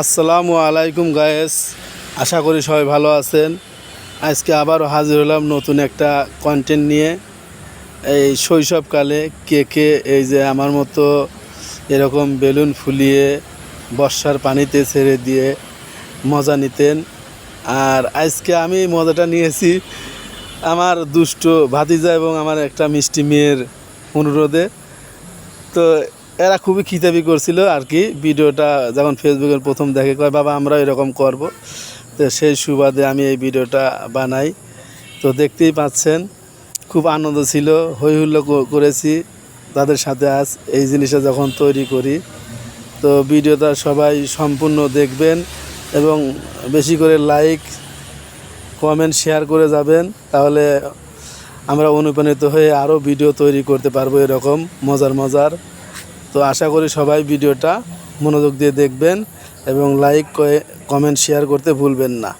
আসসালামু আলাইকুম গায়েস আশা করি সবাই ভালো আছেন। আজকে আবারও হাজির হলাম নতুন একটা কন্টেন্ট নিয়ে। এই শৈশবকালে কে কে এই যে আমার মতো এরকম বেলুন ফুলিয়ে বর্ষার পানিতে ছেড়ে দিয়ে মজা নিতেন। আর আজকে আমি মজাটা নিয়েছি আমার দুষ্ট ভাতিজা এবং আমার একটা মিষ্টি মেয়ের অনুরোধে। তো এরা খুবই খিতাবি করছিল আর কি। ভিডিওটা যখন ফেসবুকের প্রথম দেখে কয়, বাবা আমরা এরকম করব। তো সেই সুবাদে আমি এই ভিডিওটা বানাই। তো দেখতেই পাচ্ছেন, খুব আনন্দ ছিল হই হুল্লো করেছি তাদের সাথে আজ এই জিনিসটা যখন তৈরি করি। তো ভিডিওটা সবাই সম্পূর্ণ দেখবেন এবং বেশি করে লাইক কমেন্ট শেয়ার করে যাবেন। তাহলে আমরা অনুপ্রাণিত হয়ে আরও ভিডিও তৈরি করতে পারব এরকম মজার মজার তো আশা করি সবাই ভিডিওটা মনোযোগ দিয়ে দেখবেন এবং লাইক কমেন্ট শেয়ার করতে ভুলবেন না।